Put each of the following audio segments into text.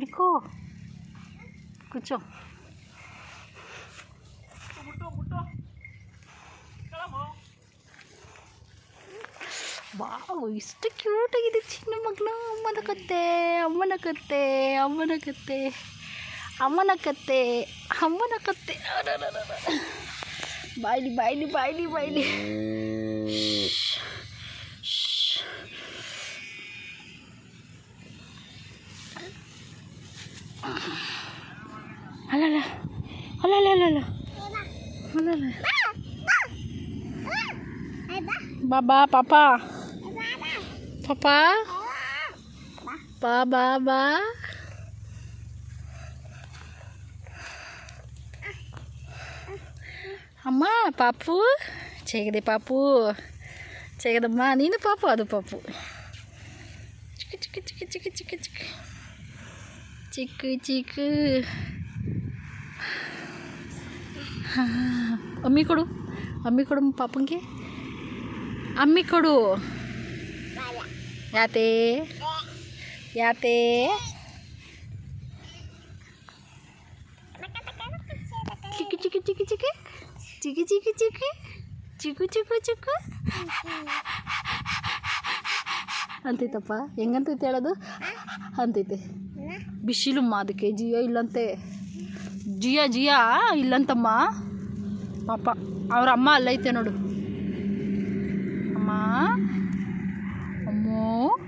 ಹಿಡ್ಕೋ ಕೂಚೋ wow ಇಷ್ಟು cute ಆಗಿದೆ ಚಿನ್ನ ಮಗನ ಅಮ್ಮನ ಕತ್ತೆ ಅಮ್ಮನ ಕತ್ತೆ ಅಮ್ಮನ ಕತ್ತೆ ಅಮ್ಮನ ಕತ್ತೆ ಅಮ್ಮನ ಕತ್ತೆ ಅಡಡಡಡ. ಬಾಯ್ಲಿ ಬಾಯ್ಲಿ ಬಾಯ್ಲಿ ಬಾಯ್ಲಿ Alala. Alala alala. Alala. Baba, papa. Papa. Baba, baba. cek పాపు చీకటి cek చీకటమ్మా నేను పాపు అది పాపు చికి cek cek cek cek చికి ಚಿಕ್ಕ ಚಿಕ್ಕ. ಚಿಕ್ಕ ಹಾ, ಅಮ್ಮಿ ಕೊಡು ಅಮ್ಮಿ ಕೊಡು ಪಾಪಂಗೆ. ಅಮ್ಮಿ ಕೊಡು. ಯಾತೆ? ಯಾತೆ? ಚಿಕ್ಕಿ ಚಿಕ್ಕಿ ಚಿಕ್ಕಿ ಚಿಕ್ಕಿ. ಚಿಕ್ಕಿ ಚಿಕ್ಕಿ ಚಿಕ್ಕಿ. ಚಿಕ್ಕು ಚಿಕ್ಕು ಚಿಕ್ಕು. ಅಂತೈತಪ್ಪ ಹೆಂಗಂತೈತೆ ಹೇಳೋದು? ಅಂತೈತೆ ಬಿಸಿಲಮ್ಮ ಅದಕ್ಕೆ ಜಿಯೋ ಇಲ್ಲಂತೆ. ಜಿಯಾ ಜಿಯಾ ಇಲ್ಲಂತಮ್ಮ. ಪಾಪ ಅವ್ರ ಅಮ್ಮ ಅಲ್ಲೈತೆ ನೋಡು. ಅಮ್ಮ. ಅಮ್ಮೋ.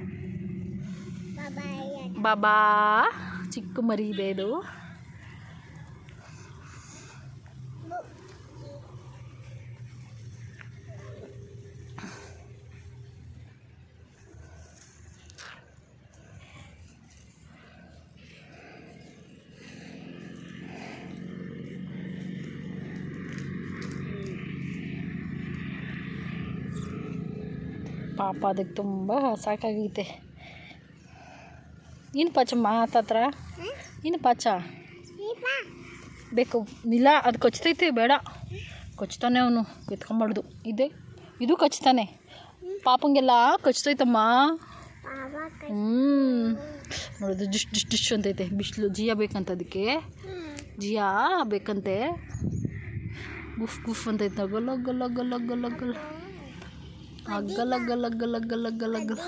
ಬಾಬಾ. ಚಿಕ್ಕ ಮರಿ ಇದೆ ಇದು ಪಾಪ, ಅದಕ್ಕೆ ತುಂಬ ಸಾಕಾಗೈತೆ. ಏನು ಪಾಚಮ್ಮ ಮಾತತ್ರ ಏನು ಪಚ? ಬೇಕು. ಇಲ್ಲ ಅದು ಕಚ್ತೈತೆ, ಬೇಡ. ಕೊಚ್ತಾನೆ ಅವನು ಎತ್ಕೊಂಬಾರ್ದು ಇದೆ. ಇದು ಕಚ್ತಾನೆ. ಪಾಪಂಗೆಲ್ಲ ಕಚ್ತೈತಮ್ಮ. ಹ್ಞೂ ನೋಡೋದು ಡಿಶ್ ಡಿಶ್ ಡಿಶ್ ಅಂತೈತೆ. ಬಿಸಿಲು ಜಿಯಾ ಬೇಕಂತ ಅದಕ್ಕೆ. ಜಿಯಾ ಬೇಕಂತೆ. ಗುಫ್ ಗುಫ್ ಅಂತೈತೆ. ಗೊಲ್ಲ ಗೊಲ್ಲ ಗೊಲ್ಲ ಗೊಲ್ಲ, ಗಲ್ಲ. ಅಗ್ಗಲ ಗಲ್ಲ ಗಲ್ಲ ಗಲ್ಲ ಗಲ್ಲ ಗಲ್ಲ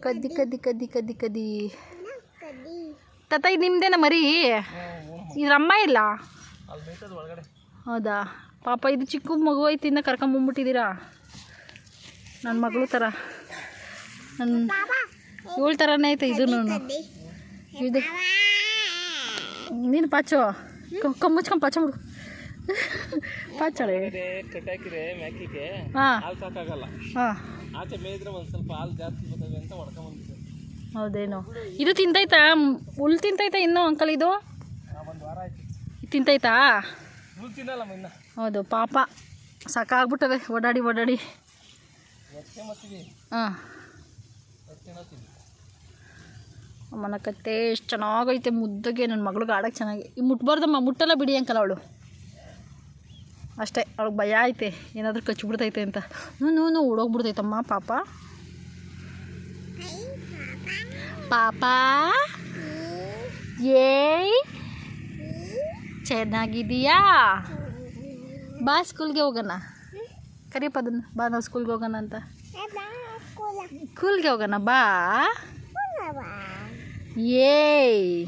ಕದ್ದಿ ಕದ್ದಿ ಕದ್ದಿ ಕದ್ದಿ ಕದ್ದಿ ತತ ಇದು ನಿಮ್ದೇನ ಮರಿ ಇದ್ರ ಅಮ್ಮ ಇಲ್ಲ? ಹೌದಾ? ಪಾಪ ಇದು ಚಿಕ್ಕ ಮಗು ಐತಿ ಇನ್ನ ಕರ್ಕೊಂಬಂದ್ಬಿಟ್ಟಿದ್ದೀರಾ ನನ್ನ ಮಗಳು ಥರ ನನ್ನ ಇವಳ ಥರನೇ ಐತೆ ಇದು ಇದು ನೀನು ಪಾಚೋ? ಕಮ್ಮುಚ್ಕೊಂಡು ಪಾಚ ಬಿಡು ಪಾಚಳೆ ಕಟ್ಟಾಕಿದೆ ಮ್ಯಾಕಿಗೆ. ಹಾಂ. ಹಾಲು ಸಾಕಾಗಲ್ಲ. ಆಚೆ ಮೇಯ್ದ್ರೆ ಒಂದು ಸ್ವಲ್ಪ ಹಾಲು ಜಾಸ್ತಿ ಬರ್ತದೆ ಅಂತ ಹೊಡ್ಕೊಂಬಂದಿದ್ದೆ ಹೌದೇನು. ಇದು ತಿಂತೈತಾ? ಹುಲ್ ತಿಂತೈತಾ ಇನ್ನೂ ಅಂಕಲ್ ಇದು? ಒಂದು ವಾರ ಆಯ್ತು. ಇದು ತಿಂತೈತಾ? ಹುಲ್ ತಿನ್ನಲ್ಲಮ್ಮ ಇನ್ನ. ಹೌದು ಪಾಪ. ಸಾಕಾಗ್ಬಿಟ್ಟದೆ ಓಡಾಡಿ ಓಡಾಡಿ. ಹಾಂ. ಮನಕತ್ತೆ ಎಷ್ಟು ಚೆನ್ನಾಗೈತೆ ಮುದ್ದಗೆ. ನನ್ನ ಮಗಳಿಗೆ ಆಡೋಕ್ಕೆ ಚೆನ್ನಾಗಿ ಈ ಮುಟ್ಬಾರ್ದಮ್ಮ ಮುಟ್ಟಲ್ಲ ಬಿಡಿ ಅಂಕಲ್ ಅವಳು. ಅಷ್ಟೇ, ಅವಳಿಗೆ ಭಯ ಐತೆ, ಏನಾದರೂ ಕಚ್ಚಿಬಿಡ್ತೈತೆ ಅಂತ. ನೂನು ನೂ ಹ್ಞೂ ಓಡೋಗ್ಬಿಡ್ತೈತಮ್ಮ ಪಾಪ. ಪಾಪ. ಏಯ್. ಚೆನ್ನಾಗಿದೀಯಾ ಬಾ ಸ್ಕೂಲ್ಗೆ ಹೋಗೋಣ. ಕರಿಯಪ್ಪ ಅದನ್ನು, ಬಾ ನಾವು ಸ್ಕೂಲ್ಗೆ ಹೋಗೋಣ ಅಂತ. ಸ್ಕೂಲ್ಗೆ ಹೋಗೋಣ, ಬಾ. ಏಯ್.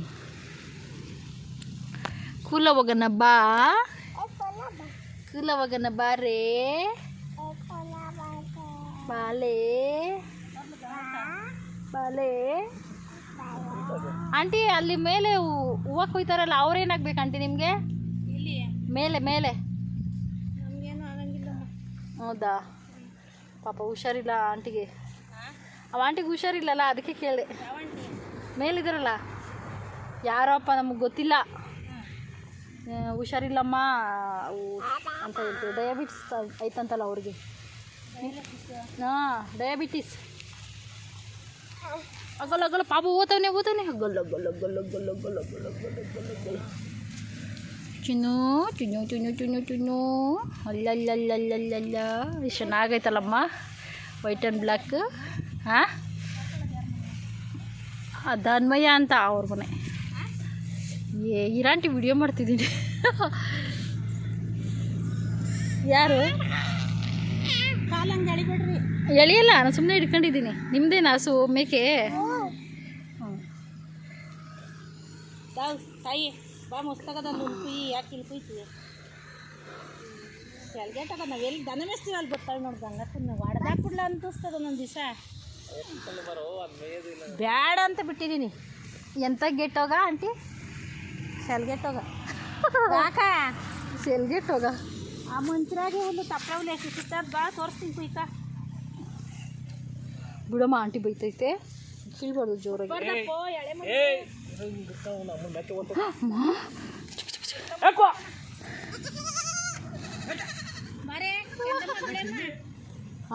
ಕೂಲ ಹೋಗೋಣ, ಬಾ. ಕೂಲ ಬಾರೆ ಬಾರೇ? ಬಾಲೆ? ಬಾಲೆ? ಆಂಟಿ ಅಲ್ಲಿ ಮೇಲೆ ಹೂವ ಕೊಯ್ತಾರಲ್ಲ ಅವ್ರೇನಾಗ್ಬೇಕು ಆಂಟಿ ನಿಮಗೆ? ಮೇಲೆ ಮೇಲೆ. ಹೌದಾ? ಪಾಪ ಹುಷಾರಿಲ್ಲ ಆಂಟಿಗೆ. ಅವ ಆಂಟಿಗೆ ಹುಷಾರಿಲ್ಲಲ್ಲ ಅದಕ್ಕೆ ಕೇಳಿದೆ. ಮೇಲಿದ್ದಾರಲ್ಲ ಯಾರಪ್ಪ ನಮಗೆ ಗೊತ್ತಿಲ್ಲ. ಹುಷಾರಿಲ್ಲಮ್ಮ ಅವು ಅಂತ ಹೇಳ್ತೀವಿ ಡಯಾಬಿಟಿಸ್ ಐತಂತಲ್ಲ ಅವ್ರಿಗೆ ಹಾಂ ಡಯಾಬಿಟಿಸ್ ಅಗಲ್ಲ ಅಗಲ್ಲ ಪಾಪ ಓತವನೆ ಓತವನೆ ಅಗಲ್ಲ ಅಗಲ್ಲ ಅಗಲ್ಲ ಅಗಲ್ಲ ಅಗಲ್ಲ ಅಗಲ್ಲ ಅಗಲ್ಲ ಅಗಲ್ಲ ಅಗಲ್ಲ ಚಿನ್ನು ಚಿನ್ನು ಚಿನ್ನು ಚಿನ್ನು ಚಿನ್ನು ಅಲ್ಲಲ್ಲಲ್ಲಲ್ಲಲ್ಲ ಎಷ್ಟು ಚೆನ್ನಾಗೈತಲ್ಲಮ್ಮ ವೈಟ್ ಆ್ಯಂಡ್ ಬ್ಲ್ಯಾಕ್ ಹಾಂ ಧನ್ಮಯ್ಯ ಅಂತ ಅವ್ರ ಮನೆ ಏ ಇರಾಂಟಿ ವಿಡಿಯೋ ಮಾಡ್ತಿದ್ದೀನಿ. ಯಾರು? ಎಳಿಯಲ್ಲ ನಾನು ಸುಮ್ಮನೆ ಹಿಡ್ಕೊಂಡಿದ್ದೀನಿ. ನಿಮ್ಮದೇನು ಹಸು ಮೇಕೆ? ತಾಯಿ ಬಾ ಮುಸ್ತಾಗದ ಕುಯ್ಯಿ ಯಾಕೆ ಇಲ್ಲಿ ಕುಯ್ತೀವಿ ಕೆಲ್ಗೆಟಾಗ ನಾವು ಎಲ್ಲಿ ದನ ಮೇಸ್ತೀವಿ ಅಲ್ಲಿ ಬರ್ತಾವೆ ನೋಡಿ ಗಂಗಪ್ಪನ ಹೊಡೆದಾಕ್ಬಿಡ್ಲ ಅನ್ಪಿಸ್ತದ ಒಂದೊಂದು ದಿವಸ ಬ್ಯಾಡ ಅಂತ ಬಿಟ್ಟಿದ್ದೀನಿ ಎಂತ ಗೆಟ್ಟೋಗ ಆಂಟಿ? ಸೆಲ್ಗೆಟ್ಟೋಗ ಯಾಕ? ಸೆಲ್ಗೆಟ್ಟೋಗ ಆ ಮಂತ್ರಾಗೆ ಒಂದು ತಪ್ಪಲೆ ಸುತ್ತದ ಬಾ ತೋರಿಸ್ತೀನಿ ಕುಯ್ಕ ಬಿಡಮ್ಮ ಆಂಟಿ ಬೈತೈತೆ. ಕೀಳ್ಬಾರ್ದು ಜೋರಾಗಿ.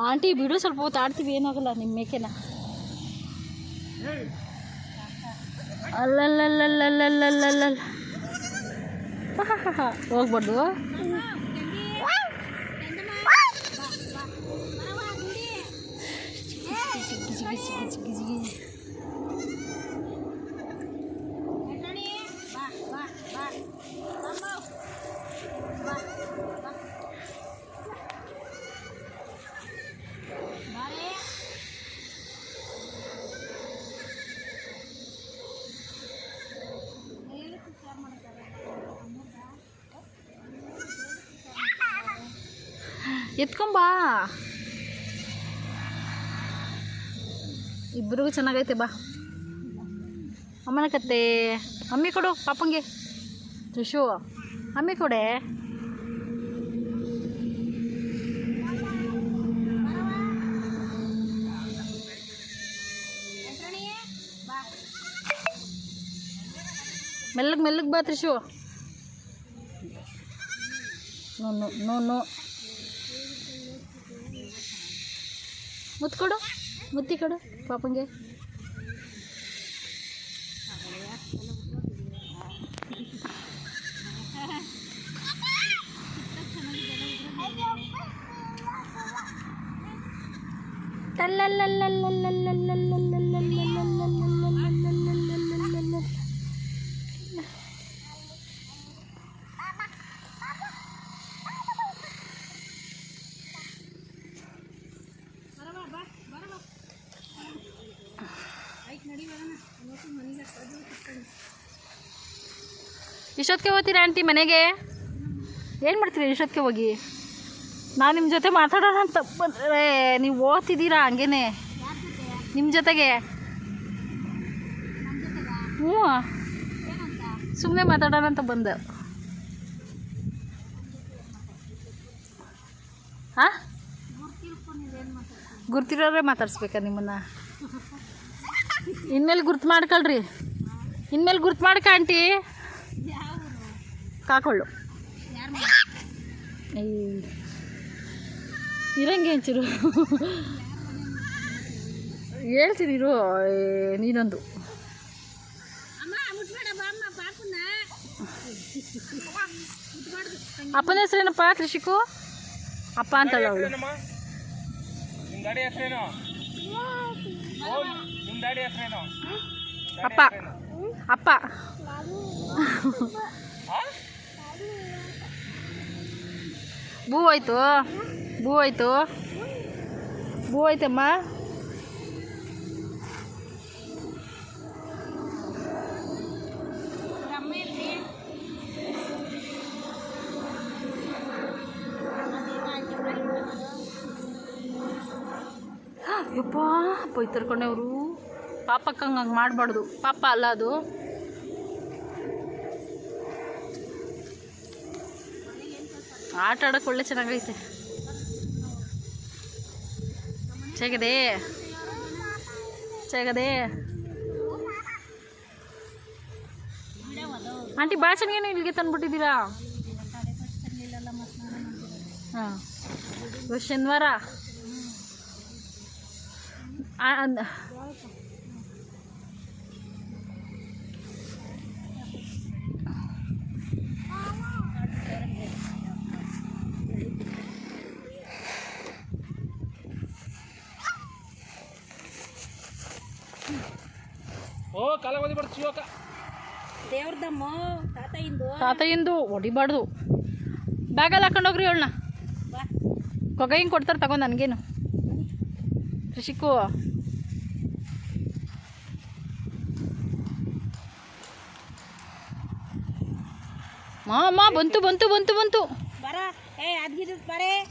ಆಂಟಿ ಬಿಡು ಸ್ವಲ್ಪ ಹೊತ್ತು ಆಡ್ತೀವಿ ಏನಾಗಲ್ಲ ನಿಮ್ಮ ಮೇಕೆನ. ಅಲ್ಲಲ್ಲಲ್ಲಲ್ಲಲ್ಲಲ್ಲಲ್ಲ Wah, berdua. Gizi, gizi, gizi, gizi. ಎತ್ಕೊಂಬಾ. ಇಬ್ಬರಿಗೂ ಚೆನ್ನಾಗೈತೆ, ಬಾ. ಅಮ್ಮನ ಕತ್ತೆ ಅಮ್ಮಿ ಕೊಡು, ಪಾಪಂಗೆ. ತ್ರಿಶು ಅಮ್ಮಿ ಕೊಡೆ. ಮೆಲ್ಲಗೆ ಮೆಲ್ಲಗೆ ಬಾ Trishu no no no no. ಮುತ್ತು ಕೊಡು ಮುತ್ತಿ ಕೊಡು ಪಾಪಂಗೆ. ಬರವಾ, ಬಾ, ಬರವಾ. ಆಯ್ತು ನಡಿ ಬರೋಣ ಇವತ್ತು ಮನೆಗೆ ಕದ್ದು ಕುತ್ಕೊಂಡು. ಇಷ್ಟೊತ್ತಿಗೆ ಹೋಗ್ತೀರಾ ಆಂಟಿ ಮನೆಗೆ? ಏನು ಮಾಡ್ತೀರಿ ಇಷ್ಟೊತ್ತಿಗೆ ಹೋಗಿ? ನಾನು ನಿಮ್ಮ ಜೊತೆ ಮಾತಾಡೋಣ ಅಂತ ಬಂದರೆ ನೀವು ಓದ್ತಿದ್ದೀರಾ ಹಂಗೇನೆ? ನಿಮ್ಮ ಜೊತೆಗೆ? ಹ್ಞೂ? ಸುಮ್ಮನೆ ಮಾತಾಡೋಣ ಅಂತ ಬಂದೆ. ಹಾಂ? ಗುರ್ತಿರೋರೇ ಮಾತಾಡ್ಸ್ಬೇಕಾ ನಿಮ್ಮನ್ನು? ಇನ್ಮೇಲೆ ಗುರ್ತು ಮಾಡ್ಕೊಳ್ರಿ. ಇನ್ಮೇಲೆ ಗುರ್ತು ಮಾಡ್ಕ ಆಂಟಿ? ಕಾಕೊಳ್ಳು. ಇರಂಗೆ ಒಂಚೂರು ಹೇಳ್ತೀನಿ ಇರು ನೀನೊಂದು. ಅಪ್ಪನ ಹೆಸರೇನಪ್ಪ ಕೃಷಿಕು? ಅಪ್ಪ ಅಂತ ಅವಳು. ನಿಮ್ಮ ಗಾಡಿ ಹೆಸರೇನು? ನಿಮ್ಮ ಗಾಡಿ ಹೆಸರೇನು? ಅಪ್ಪ. ಅಪ್ಪ. ಬೂ ಆಯ್ತು ಬೂ ಆಯ್ತು ಬೂ ಆಯ್ತಮ್ಮ. ಯಪ್ಪ ಬೈತರ್ಕೊಂಡೆ ಅವರು. ಪಾಪಕ್ಕಂಗೆ ಹಂಗೆ ಮಾಡಬಾರ್ದು. ಪಾಪ ಅಲ್ಲ ಅದು. ಆಟ ಆಡೋಕೆ ಒಳ್ಳೆ ಚೆನ್ನಾಗೈತೆ ಚೆಗದೇ ಚೆಗದೆ. ಆಂಟಿ ಚೆನ್ನಾಗೇನು ಇಲ್ಲಿಗೆ ತಂದ್ಬಿಟ್ಟಿದ್ದೀರಾ. ಹಾಂ ಶನಿವಾರ ಆ, ಅಂದ್- ಓ ಕಾಲ ಓದಿ ಬಿಡು ಶಿವಕ ದೇವ್ರದಮ್ಮ ತಾತ ಇಂದು ತಾತಯ್ಯಂದು. ಹೊಡಿಬಾರ್ದು. ಬ್ಯಾಗಲ್ಲಿ ಹಾಕೊಂಡೋಗ್ರಿ ಅವಳನ್ನ. ಬಾ. ಕೊಗ ಹಿಂಗೆ ಕೊಡ್ತಾರೆ ತಗೋ ನನಗೇನು. ಕೃಷಿಕು. ಮಾ ಮಾ ಬಂತು ಬಂತು ಬಂತು ಬಂತು. ಬರ. ಏ ಅದ್ಗಿದ್ದು ಬರೇ.